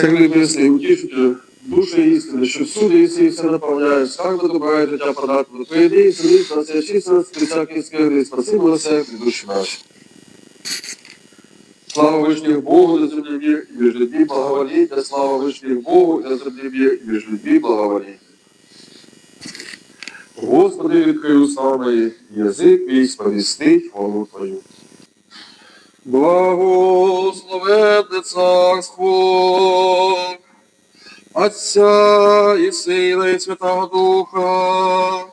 Церкви Небесної, утішителю, душі істини, що всюди і все наповняє, скарби добра і життя податку, прийди і сидить нас, і очисти нас від всяких скверни, спаси милосердя душі наші. Слава Вышних Богу, да земле мир, и между людьми благоволение, слава Вышних Богу, да земле мир, и между людьми благоволение. Господи, відкрий уста мої, язик мій сповістить хвалу Твою. Благословенне царство Отця і Сина, і Святого Духа,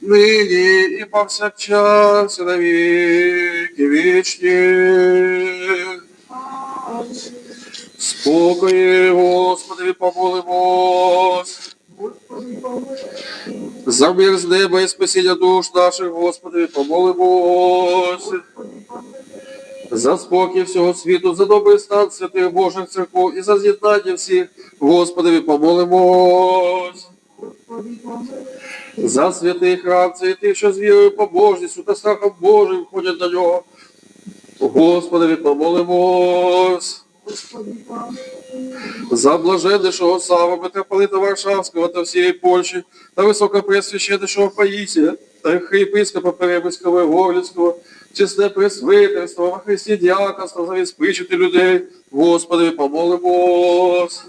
нині і повсякчас, і на віки вічні. Спокої, Господи, помолимось. За мир з неба і спасіння душ наших, Господи, помолимось. За спокій всього світу, за добрий стан святих Божих церков і за з'єднання всіх, Господи, помолимось. За святий храм, і тих, що з вірою побожністю та страхом Божим входять до нього. Господи, помолимось. За блаженнішого Сава, митрополита Варшавського та всієї Польщі, та високопресвященнішого Паїсія, та архієпископа Перемиського і Горлівського, чесне пресвитерство, во Христі діаконство, завіспичити людей, Господи, помолимось.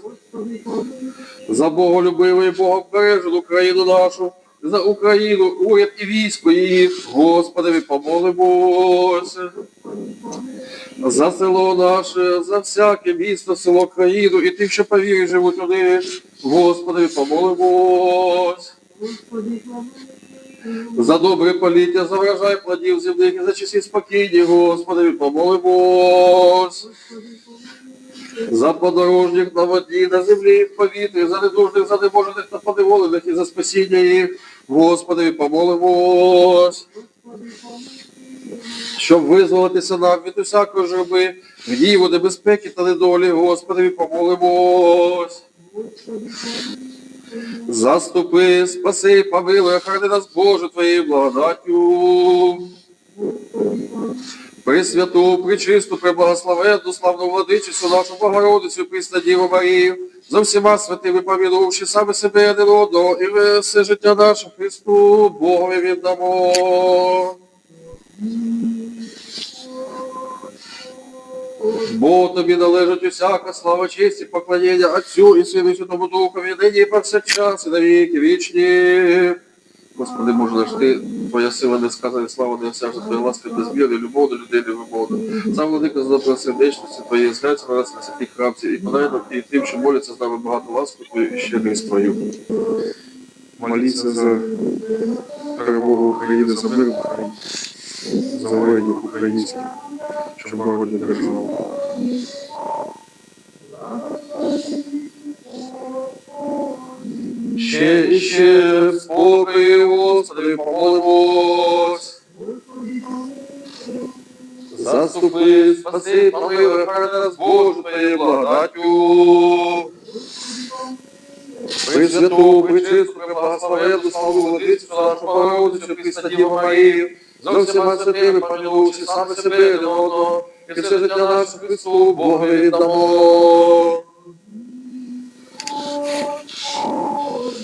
За Боголюбиву і Богобережену Україну нашу, за Україну, уряд і військо її, Господи, помолимось. За село наше, за всяке місто, село, країну і тих, що по вірі живуть туди, Господи, помолимось. За добре поліття, за врожай плодів земних за часи спокійні, Господи, помолимось. За подорожніх на воді, на землі, і в повітрі, за недужних, за неможених та поневолених і за спасіння їх, Господи, помолимось. Щоб визволитися нам від усякої журби, гніву, небезпеки та недолі, Господи, помолимось. Заступи, спаси, помилуй, охрани нас, Боже, Твоєю благодаттю. Пресвяту, пречисту, преблагословенну, славну владичицю, нашу Богородицю, Пресна Діву Марію, за всіма святими помінувши саме себе один одного, і все життя наше Христу, Богові віддамо. Бо тобі належить усяка слава, честь і поклонення Отцю і Сину і Святому Духові, нині і повсякчас, і на віки вічні. Господи, Боже наш ти, Твоя сила не сказана, слава не осяжна, Твоя ласка безмірна, любов до людей невимовна. Сам владика за добросердечності Твоєї згляться на нас на святих храмців і подай нам і тим, що моляться з нами багато ласку Твою і щедрість Твою. Моліться за перемогу України, за мир за воїнів українських, щоб не держав. Ще ще спокій, Господи, помолимось. Заступи, спаси, помилуй, хай нас Божу Твоєю благодаттю. Пресвяту, пречисту, преблагословенну, славу владицю нашу Богородицю, Христа Діву Марію, за всіма святими помилувши саме себе один одного, і все життя наше Христу Бога віддамо.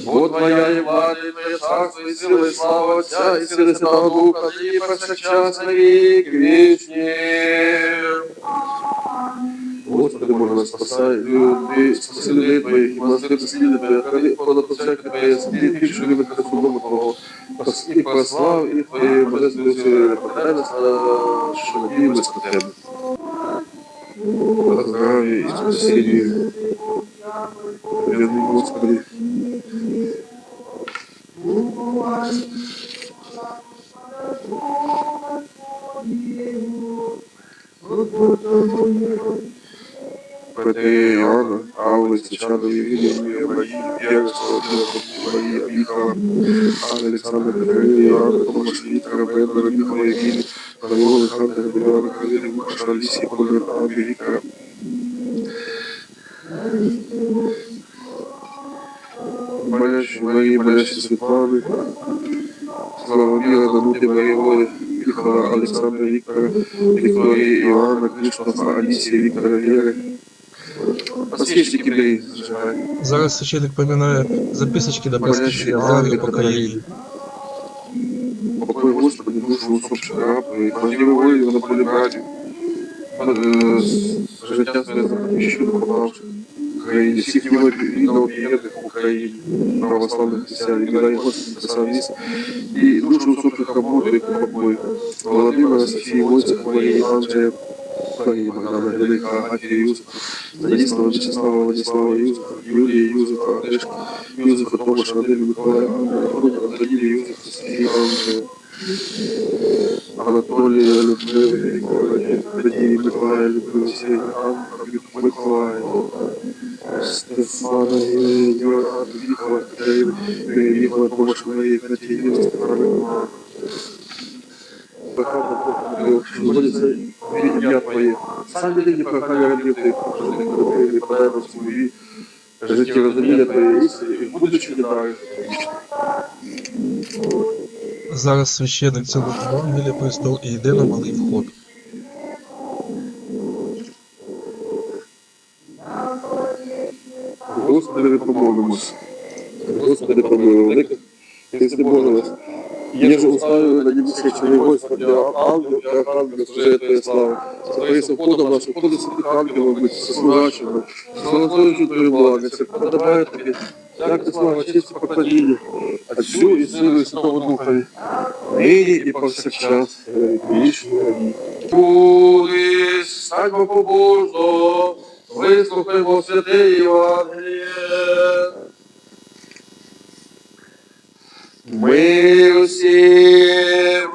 Бо Твоя і влада, і Твоє царство, і сила, і слава Отця, і сили Святого Духа, і повсякчас на віки вічні. Господи, Боже, нас спасай, люди, спаси людей Твоїх, і нас люди сліди Тебе, храни понад всяке Твоє, слід що любить Христу Дому Твого, і прослав, і Твоє Твоєю божественною подай нас що надіємось на Тебе. По здраві і спасінні. Вірний Господи. Проте Иоанна, Павла, Стечана, Евгения, Марии, Бегства, Марии, Михала, Анна, Александра, Катерина, Иоанна, Томаша, Виктора, Бендера, Михала, Евгения, Павел, Александра, Беляна, Катерина, Маша, Алисия, Павел, Анна, Виктора. Болящий Марии, болящий Светланы, Слава Мира, Дануте, Мария, Воли, Михала, Александра, Виктора, Виктория, Иоанна, Криштофа, Алисия, Виктора, Веры, подсвечники бери, зажигай. Зараз священник поминає записочки до Болящие безпечення ангелы, загалі покаяння. Покой Господи, душу усопших раб, и возьми волю на поле братьев. Э, Життя своє захищу попавших. Україні, всіх його відновлених в Україні, православних християн, і дай Господи, присавість, і душу усопших рабов, і покой. Володимира, Софії, Войцех, Марії, Анджея, Марії, Богдана, Велика, Агафія, Юзефа, Станіслава, Вячеслава, Владислава, Юзефа, Юлія, Юзефа, Олешка, Юзефа, Томаша, Вадима, Миколая, Антоніна, Юзефа, Софія, Анджея, Анатолія, Людмили, Надії, Миколая, Людмили, Сергія, Анна, Миколая, Стефана, Юра, Віхова, Катерина, Віхова, Томаша, Марія, Катерина, Стефана, Вводится ім'я Твоє. Сам люди не прохали родив Ти, не подай нас свої, житті розуміння Твоє істини, і будучи дари. Зараз священник цілує Євангелія престол і йде на малий вход. Господи, помолимось. Господи, помилуй. Если Боже нас, я же уставил на небесах через Господи, ангел, как ангел, служи Твоя слава. Сотвори со входом нашим, входы святых ангелов быть, сослужащими, славословящим Твою благость, подобает Тебе, всякая слава, честь и поклонение, Отцу и Сыну и Святому Духу, ныне и повсякчас, и вечно. Буди, стань побожно, вислухаймо святе Євангеліє. Ми всім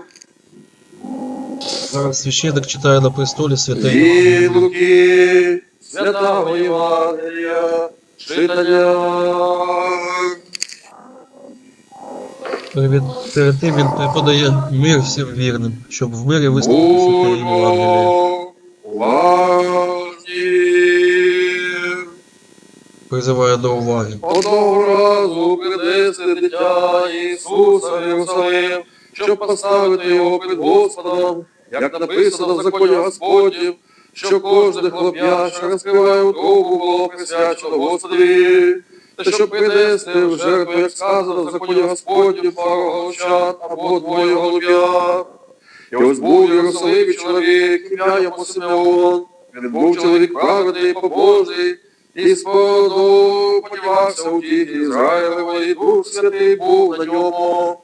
Зараз священник читає на престолі святе від Луки, святого Євангелія, читання. Перед, перед тим він подає мир всім вірним, щоб в мирі вислухати святе Євангеліє. Призиває до уваги. Одного разу принесли дитя Ісуса в Єрусалим, щоб поставити його перед Господом, як написано в законі Господнім, що кожне хлоп'я, розкриває утробу, було присвячено Господові, та щоб принести в жертву, як сказано в законі Господнім, пару голубчат або двоє голуб'ят. І ось був Єрусалимі чоловік, ім'я йому Симеон. Він був чоловік праведний, побожний, і сподобався у діді Ізраїлевої, Дух Святий був на ньому.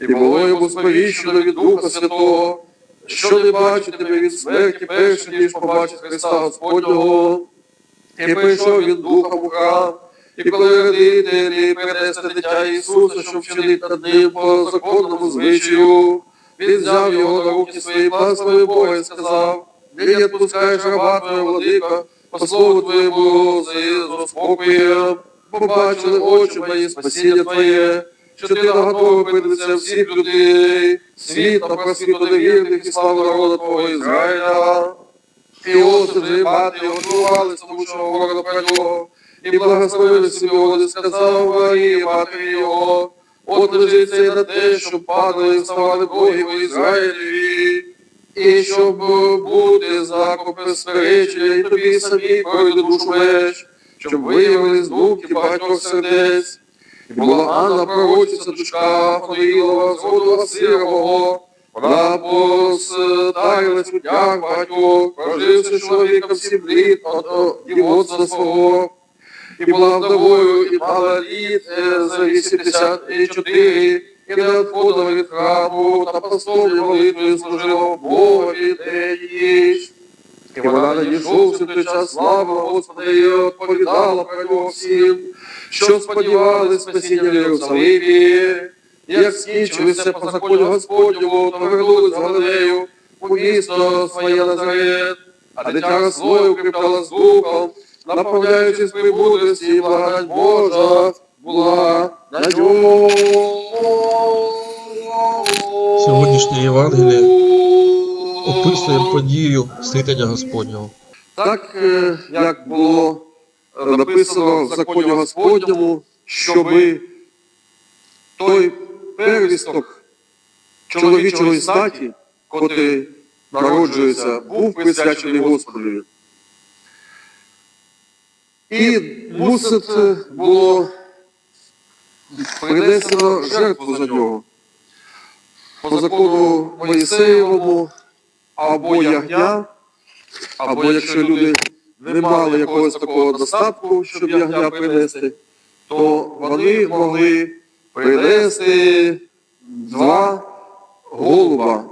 І було йому сповіщено від Духа Святого, що не бачить тебе від смерті перше, ніж побачить Христа Господнього. І прийшов він духом у храм, і коли родителі перенесли дитя Ісуса, щоб вчинити над ним по законному звичаю, він взяв його на руки свої, благословив Бога і сказав, не відпускаєш раба твого владика, по слову твоєму за спокоєм, побачили очі мої спасіння твоє, що ти наготовив перед всіх людей, світ на просвіту невірних і славу народу твого Ізраїля. Іосиф мати його чували, тому що говорили про нього, і благословили собі вони сказав Марії, матері його, от лежить це на те, щоб падали і вставали боги в Ізраїлі, і щоб бути знаком безперечення, і тобі самі пройде душу меч, щоб виявили з думки багатьох сердець. І була Анна пророчиця дочка Фаноїлова, з роду Асирового, вона поставилась у днях багатьох, проживши чоловіком сім літ от дівоцтва свого, і була вдовою, і мала літ е, за 84, і не відходила від храму, та постовлю молитвою служила Богові день і ніч. І вона, надійшовши той час слава Господа, і відповідала про нього всім, що сподівали спасіння в Єрусалимі. Як скінчилися по закону Господньому, то вернули з Галилею у місто своє Назарет, а дитя росло і укріпляло з духом, наповняючись прибудлості і благодать Божа була на ньому. Сьогоднішнє Євангеліє Описує подію світання Господнього. Так, е, як було написано в законі Господньому, щоби той первісток чоловічої статі, котрий народжується, був присвячений Господові. І мусить е, було принесено жертву за нього. По закону Моїсеєвому або ягня, або якщо люди не мали якогось такого достатку, щоб ягня принести, то вони могли принести два голуба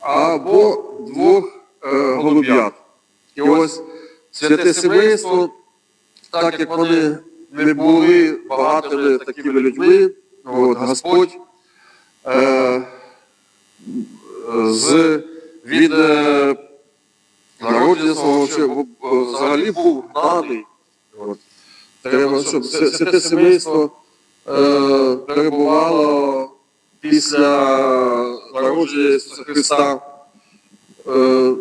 або двох е, голуб'ят. І ось святе сімейство, так як вони не були багатими такими людьми, от, Господь е, з від е, народження свого взагалі був гнаний. От. Треба, щоб свя- святе сімейство е, перебувало після народження Ісуса Христа е,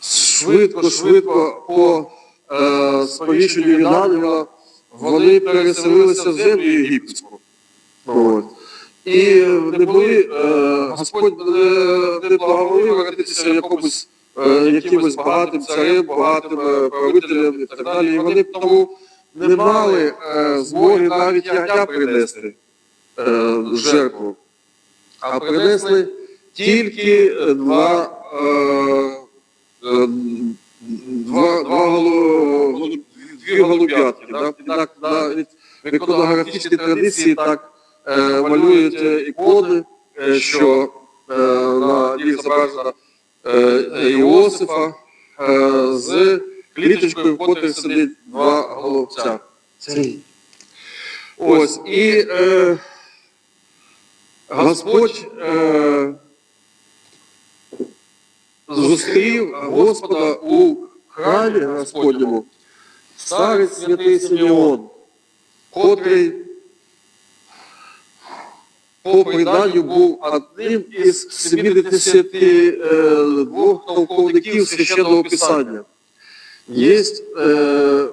швидко, швидко по е, сповіщенню ангела вони переселилися в землю єгипетську. От. І не були, е, Господь не, благоволив родитися якомусь е, якимось багатим царем, багатим е, правителем і так далі. І вони тому не мали змоги навіть ягня принести жертву, а принесли тільки два, е, е, два, два голу- голу- дві голуб'ятки. Так, навіть в іконографічній традиції так е, малюють е, ікони, е, що е, на них зображено е, Іосифа е, з кліточкою, в котрій сидить два голубця. Ось, і е, Господь е, зустрів Господа у храмі Господньому, старець святий Симеон, котрий по преданню був одним із 72 толковників священного писання. Є е,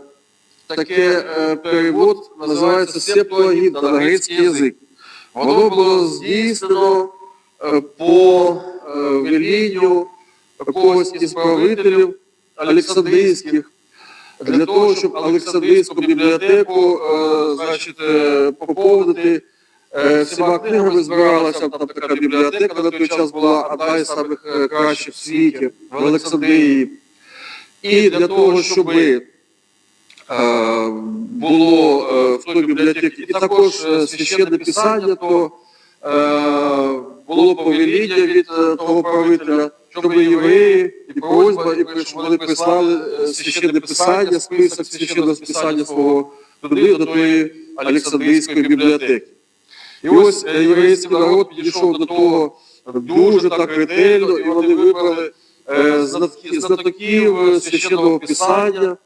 таке е, перевод, називається Септуагінта на грецький язик. Воно було здійснено е, по е, велінню когось із правителів Олександрійських, для того, щоб Олександрійську бібліотеку е, значить, е, поповнити е, всіма книгами збиралася там така бібліотека на той час була одна із самих е, кращих в світі в Олександрії. І для того, щоб е, було е, в той бібліотеці і також е, священне писання, то е, було повеління від е, того правителя, щоб євреї і просьба, і вони прислали е, священне писання, список священного писання свого туди, до тої Олександрійської бібліотеки. І ось е, єврейський народ підійшов до того дуже так ретельно, і вони вибрали е, знатоків священного писання,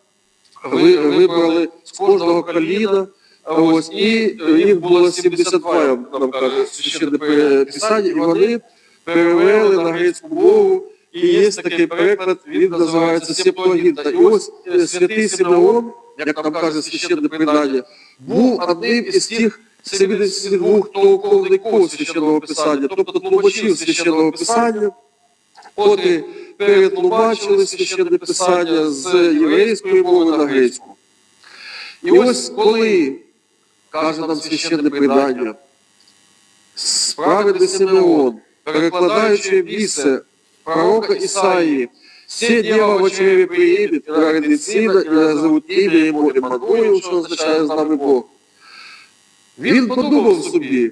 вибрали з кожного коліна, ось, і їх було 72, я нам каже, священне писання, і вони перевели на грецьку мову, і є такий переклад, він називається Септуагінта. І ось е, святий Симеон, як нам каже священне предання, був одним із тих 72 толковників священного писання, тобто тлумачів священного писання, котрі перетлумачили священне писання з єврейської мови на грецьку. І ось коли, каже нам священне предання, справедний Симеон, перекладаючи місце пророка Ісаї, все діло в чреві приїде, і народить сина, і назовуть ім'я йому Еммануїл, що означає з нами Бог. Він подумав собі,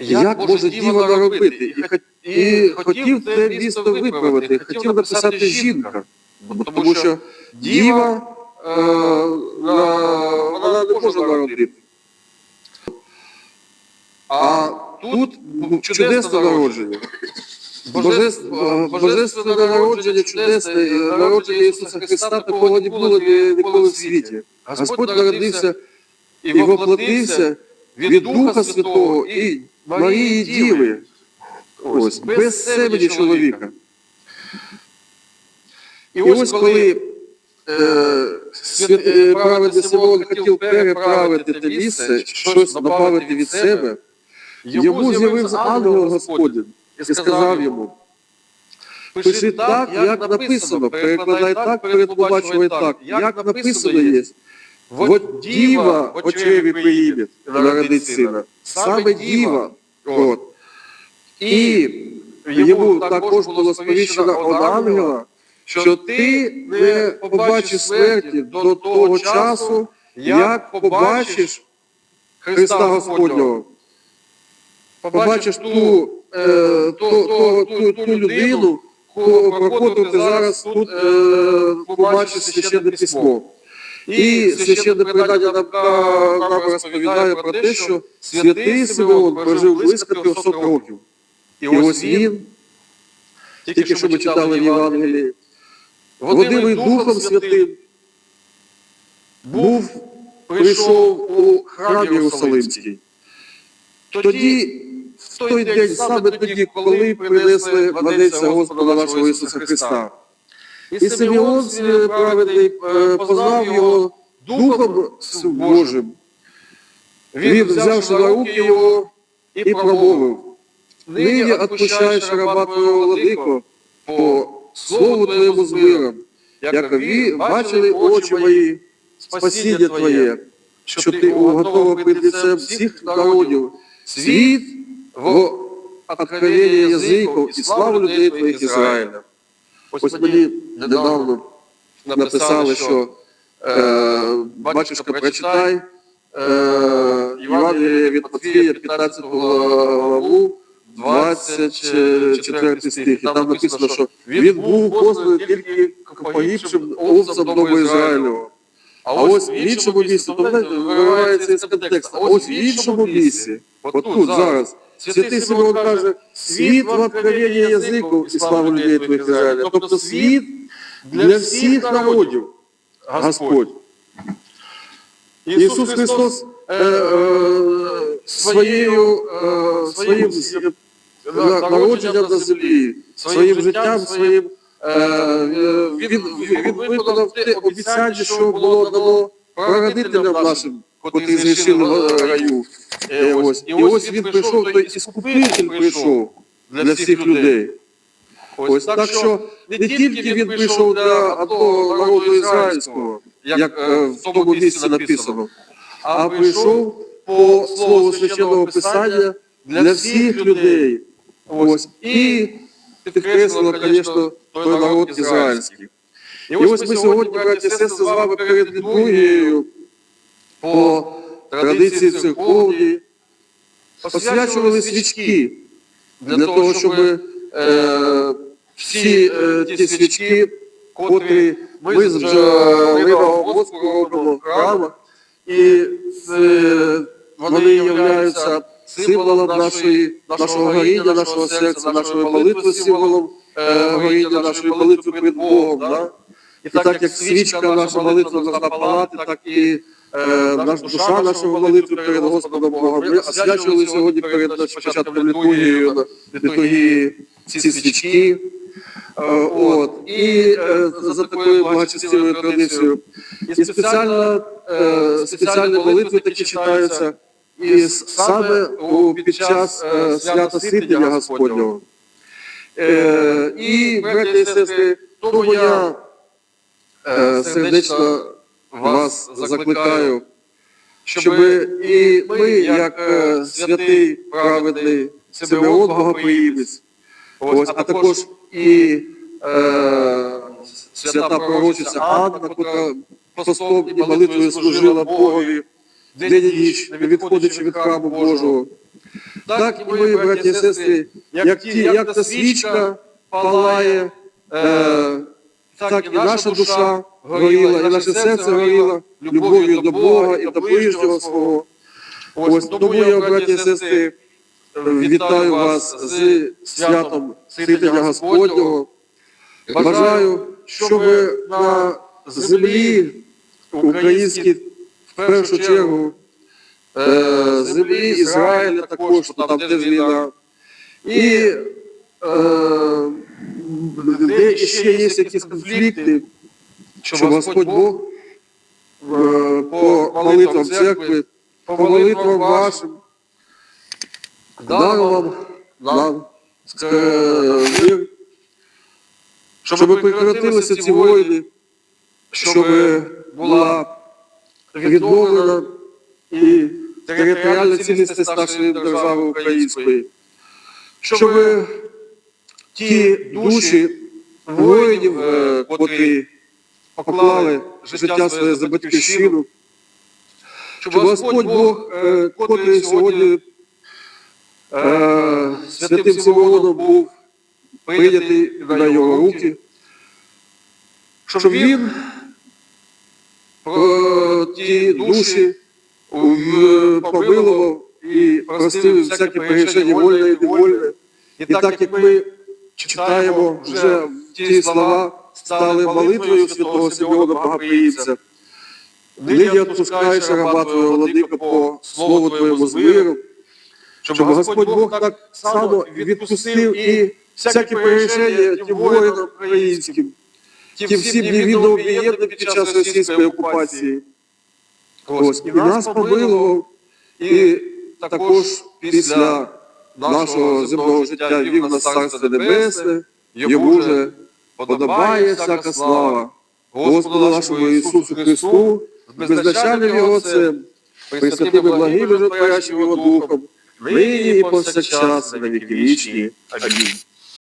як може діва наробити, і хотів це місто виправити, хотів написати жінка, тому що діва е, вона не може народити. А тут чудесне народження. Божественне, народження, чудесне е, народження Ісуса Христа такого не було ніколи в світі. Господь народився і воплотився від Духа Святого і Марії Діви, ось, без семені чоловіка. І ось коли е, свят, е, праведний Симон хотів переправити те місце, щось добавити від себе, йому з'явився ангел Господень і сказав йому, Пиши так, як написано, перекладай так, перетлумачувай так. Як написано є. Вот діва очеві приїде, народить сина. Саме діва. От. І йому також було сповіщено від ангела, що ти не побачиш смерті до того часу, як побачиш Христа Господнього. Побачиш ту, е, ту, ту, ту, ту людину, ко- про котру ти зараз тут е, побачиш священне письмо. І священне предання нам, е, нам розповідає про те, що святий Симеон прожив близько 300 років. І ось він, тільки що ми читали в Євангелії, водимий Духом Святим, був, прийшов у храм Єрусалимський. Тоді, той день, саме тоді, коли принесли владельця Господа нашого Ісуса Христа. І Симеон праведний е, познав його Духом Божим. Він, взявши на руки його, і промовив, нині відпущаєш раба твого владико по слову твоєму з миром, якові бачили очі мої, спасіння твоє, що ти уготовив перед лицем всіх народів, світ в откровення язиків і славу людей твоїх Ізраїля. Ось мені недавно написали, що е, батюшка, прочитай е, Євангеліє від Матфія, 15 главу, 24 стих. І там написано, що він був посланий тільки погибшим овцям дому Ізраїлю. А ось в іншому місці, то виривається із контексту, а ось в іншому місці, от тут зараз, Святий Симеон каже, світ в откровенні язику і славу людей твоїх Ізраїля. Тобто світ для всіх народів, Господь. Ісус Христос своєю, своїм народженням на землі, своїм життям, своїм е, е, він, він виконав те обіцяння, що було дано прародителям нашим, в раю. Е, ось. І ось він прийшов, той іскупитель прийшов для всіх людей. Ось так що не тільки він прийшов для одного народу ізраїльського, як е, в тому місці написано, а прийшов по слову священного писання для всіх людей. Ось. І підкреслено, звісно, той народ ізраїльський. І ось ми сьогодні, браті і сестри, з вами перед літургією по традиції церковній освячували свічки для того, щоб е, всі е, ті свічки, котрі ми з бджолиного воску робимо в храмах, і е, вони являються символом нашого горіння, нашого серця, нашої молитви, символом е, горіння нашої молитви перед Богом. І так як свічка наша молитва должна так і наша душа нашого молитви перед Господом Богом. Ми освячували сьогодні перед початком літургією, літургії ці свічки. Е, От. І е, за такою благочестивою традицією. І спеціально, е, спеціальні молитви такі читаються і саме під час е, свята Ситня Господнього. Е, і, браті і сестри, тому я е, сердечно вас закликаю, щоб і ми, як е, святий праведний Симеон Богоприємець, ось, а також і е, свята пророчиця Анна, котра постом і молитвою служила Богові день і ніч, не відходячи від храму Божого. Так і ми, браті і сестри, як, ті, як та свічка палає, е, так і наша душа горіла, і наше серце горіло любов'ю до Бога і до ближнього свого. Ось тому я, браті і сестри, вітаю вас з святом Святення Господнього. Бажаю, щоб на землі українській в першу чергу е, землі Ізраїля також, там теж війна. І е, де ще є якісь конфлікти, щоб Господь Бог е, по молитвам церкви, по молитвам вашим, дав вам, нам е, мир щоб прекратилися ці воїни, щоб була відновлена і територіальна цілісність нашої держави української, щоб ті душі воїнів, е, котрі поклали життя своє за батьківщину, щоб Господь Бог, е, котрий сьогодні е, святим Симеоном був прийнятий на його руки, щоб він е, ті душі помилував і простив всякі перешення вольне і невольне. І так як ми читаємо вже ті слова, стали молитвою святого Симеона Богоприємця. Нині відпускаєш раба Твого, владика, по слову Твоєму з миром, щоб Господь Бог так само відпустив і всякі перешення тим воїнам українським, тим всім невідно об'єднаним під час російської окупації. Ось, і нас помилував, і також після нашого земного життя вів на Царство Небесне, йому же подобає всяка слава Господу нашому Ісусу Христу, беззначальним Його Цим, присвятими благим і Його Духом, нині і повсякчас, на віки вічні. Амінь.